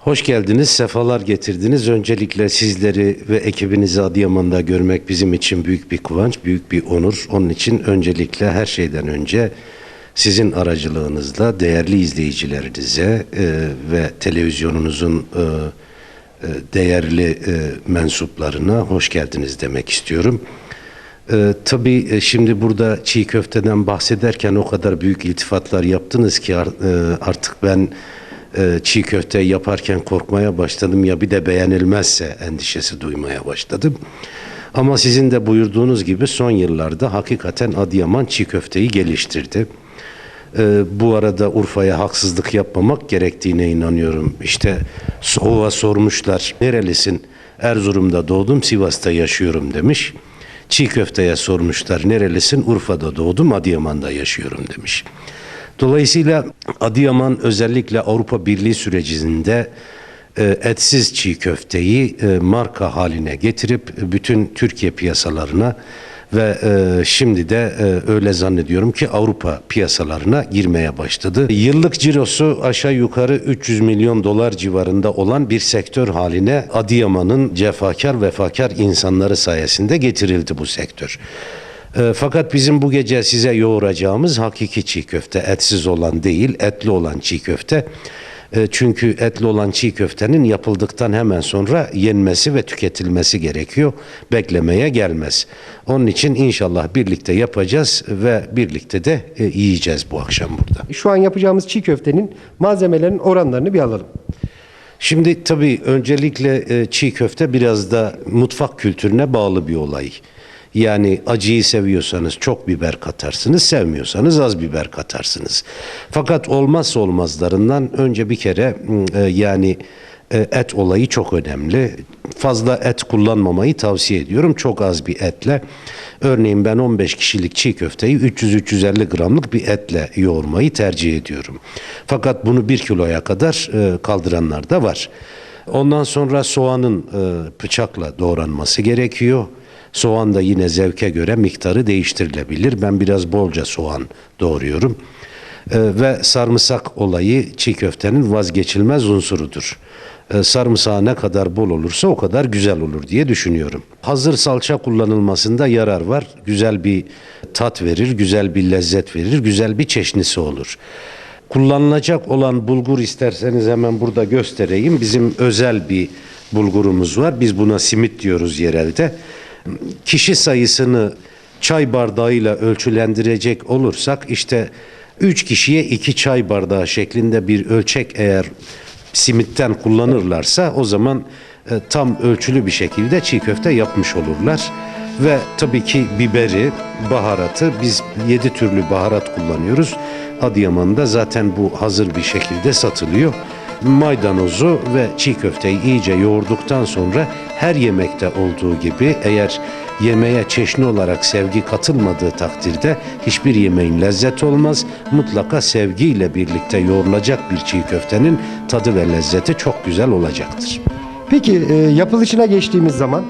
Hoş geldiniz, sefalar getirdiniz. Öncelikle sizleri ve ekibinizi Adıyaman'da görmek bizim için büyük bir kıvanç, büyük bir onur. Onun için öncelikle her şeyden önce sizin aracılığınızla değerli izleyicilerinize e, ve televizyonunuzun e, e, değerli e, mensuplarına hoş geldiniz demek istiyorum. Ee, tabii e, şimdi burada çiğ köfteden bahsederken o kadar büyük iltifatlar yaptınız ki e, artık ben e, çiğ köfte yaparken korkmaya başladım ya bir de beğenilmezse endişesi duymaya başladım. Ama sizin de buyurduğunuz gibi son yıllarda hakikaten Adıyaman çiğ köfteyi geliştirdi. Ee, bu arada Urfa'ya haksızlık yapmamak gerektiğine inanıyorum. İşte soğuğa sormuşlar nerelisin? Erzurum'da doğdum Sivas'ta yaşıyorum demiş. Çiğ köfteye sormuşlar nerelisin? Urfa'da doğdum Adıyaman'da yaşıyorum demiş. Dolayısıyla Adıyaman özellikle Avrupa Birliği sürecinde e, etsiz çiğ köfteyi e, marka haline getirip bütün Türkiye piyasalarına ve e, şimdi de öyle zannediyorum ki Avrupa piyasalarına girmeye başladı. Yıllık cirosu aşağı yukarı 300 milyon dolar civarında olan bir sektör haline Adıyaman'ın cefakar vefakar insanları sayesinde getirildi bu sektör. E, fakat bizim bu gece size yoğuracağımız hakiki çiğ köfte, etsiz olan değil, etli olan çiğ köfte. E, Çünkü etli olan çiğ köftenin yapıldıktan hemen sonra yenmesi ve tüketilmesi gerekiyor. Beklemeye gelmez. Onun için inşallah birlikte yapacağız ve birlikte de e, yiyeceğiz bu akşam burada. Şu an yapacağımız çiğ köftenin malzemelerin oranlarını bir alalım. Şimdi tabii öncelikle e, çiğ köfte biraz da mutfak kültürüne bağlı bir olay. Yani acıyı seviyorsanız çok biber katarsınız, sevmiyorsanız az biber katarsınız. Fakat olmazsa olmazlarından önce bir kere e, yani e, et olayı çok önemli. Fazla et kullanmamayı tavsiye ediyorum. Çok az bir etle. Örneğin ben 15 kişilik çiğ köfteyi 300-350 gramlık bir etle yoğurmayı tercih ediyorum. Fakat bunu 1 kiloya kadar e, kaldıranlar da var. Ondan sonra soğanın e, bıçakla doğranması gerekiyor. Soğan da yine zevke göre miktarı değiştirilebilir. Ben biraz bolca soğan doğruyorum. Ee, ve sarımsak olayı çiğ köftenin vazgeçilmez unsurudur. Ee, sarımsağı ne kadar bol olursa o kadar güzel olur diye düşünüyorum. Hazır salça kullanılmasında yarar var. Güzel bir tat verir, güzel bir lezzet verir, güzel bir çeşnisi olur. Kullanılacak olan bulgur isterseniz hemen burada göstereyim. Bizim özel bir bulgurumuz var. Biz buna simit diyoruz yerelde. Kişi sayısını çay bardağıyla ölçülendirecek olursak işte 3 kişiye 2 çay bardağı şeklinde bir ölçek eğer simitten kullanırlarsa o zaman e, tam ölçülü bir şekilde çiğ köfte yapmış olurlar. Ve tabii ki biberi, baharatı biz 7 türlü baharat kullanıyoruz. Adıyaman'da zaten bu hazır bir şekilde satılıyor. Maydanozu ve çiğ köfteyi iyice yoğurduktan sonra her yemekte olduğu gibi eğer yemeğe çeşni olarak sevgi katılmadığı takdirde hiçbir yemeğin lezzeti olmaz. Mutlaka sevgiyle birlikte yoğrulacak bir çiğ köftenin tadı ve lezzeti çok güzel olacaktır. Peki e, yapılışına geçtiğimiz zaman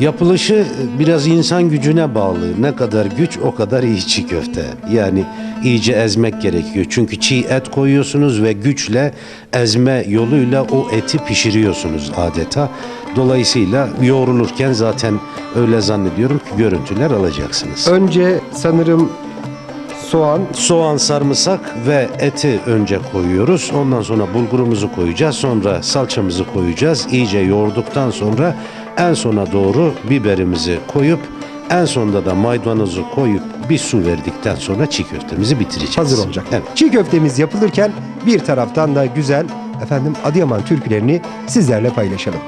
Yapılışı biraz insan gücüne bağlı. Ne kadar güç o kadar iyi çiğ köfte. Yani iyice ezmek gerekiyor. Çünkü çiğ et koyuyorsunuz ve güçle ezme yoluyla o eti pişiriyorsunuz adeta. Dolayısıyla yoğrulurken zaten öyle zannediyorum ki görüntüler alacaksınız. önce sanırım soğan, Soğan, sarımsak ve eti önce koyuyoruz. Ondan sonra bulgurumuzu koyacağız. Sonra salçamızı koyacağız. İyice yoğurduktan sonra en sona doğru biberimizi koyup en sonunda da maydanozu koyup bir su verdikten sonra çiğ köftemizi bitireceğiz. hazır olacak. Evet. Çiğ köftemiz yapılırken bir taraftan da güzel efendim Adıyaman türkülerini sizlerle paylaşalım.